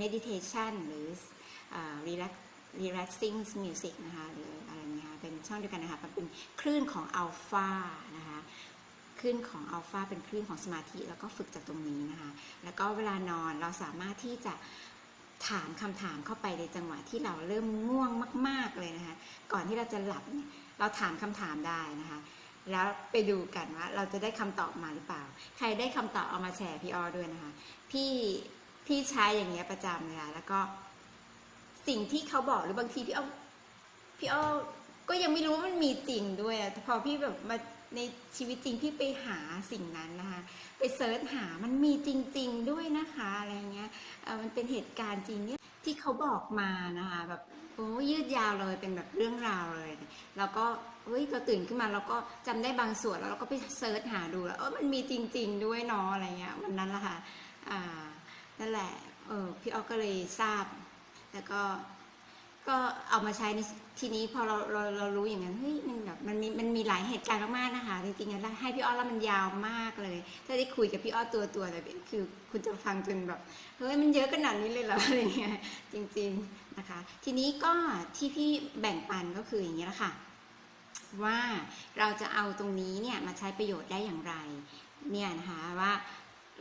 meditation หรือ relax relaxing music นะคะหรืออะไรเงี้ยคะเป็นช่องเดียวกันนะคะเป็นคลื่นของอัลฟานะคะคลื่นของอัลฟาเป็นคลื่นของสมาธิแล้วก็ฝึกจากตรงนี้นะคะแล้วก็เวลานอนเราสามารถที่จะถามคำถามเข้าไปในจังหวะที่เราเริ่มง่วงมาก ๆเลยนะคะก่อนที่เราจะหลับเนี่ยเราถามคำถามได้นะคะแล้วไปดูกันว่าเราจะได้คำตอบมาหรือเปล่า ใครได้คำตอบเอามาแชร์พี่ออด้วยนะคะพี่ พี่ใช้อย่างเงี้ยประจำเลยค่ะแล้วก็สิ่งที่เขาบอกหรือบางทีพี่เอ้อพี่เอ้อก็ยังไม่รู้ว่ามันมีจริงด้วยอะแต่พอพี่แบบมาในชีวิตจริงพี่ไปหาสิ่งนั้นนะคะ ไปเซิร์ชหามันมีจริง ๆ ด้วยนะคะอะไรเงี้ยมันเป็นเหตุการณ์จริงเนี่ยที่เขาบอกมานะคะแบบโอ้ยืดยาวเลยเป็นแบบเรื่องราวเลย แล้วก็เฮ้ยเราตื่นขึ้นมาเราก็จำได้บางส่วนแล้วเราก็ไปเซิร์ชหาดูแล้วเออมันมีจริง ๆ ด้วยเนาะอะไรเงี้ยวันนั้นละค่ะอ่า นั่นแหละเออพี่อ้อก็เลยทราบ แล้วก็ก็เอามาใช้ในทีนี้พอเราเราเรารู้อย่างนั้นเฮ้ยมันแบบมันมีมันมีหลายเหตุการณ์มากๆนะคะจริงๆแล้วให้พี่อ้อแล้วมันยาวมากเลย ถ้าได้คุยกับพี่อ้อตัวตัวเลยคือคุณจะฟังจนแบบเฮ้ยมันเยอะขนาดนี้เลยเหรออะไรเงี้ยจริง ๆนะคะ ทีนี้ก็ที่พี่แบ่งปันก็คืออย่างนี้ละค่ะ ว่าเราจะเอาตรงนี้เนี่ยมาใช้ประโยชน์ได้อย่างไรเนี่ยนะคะว่า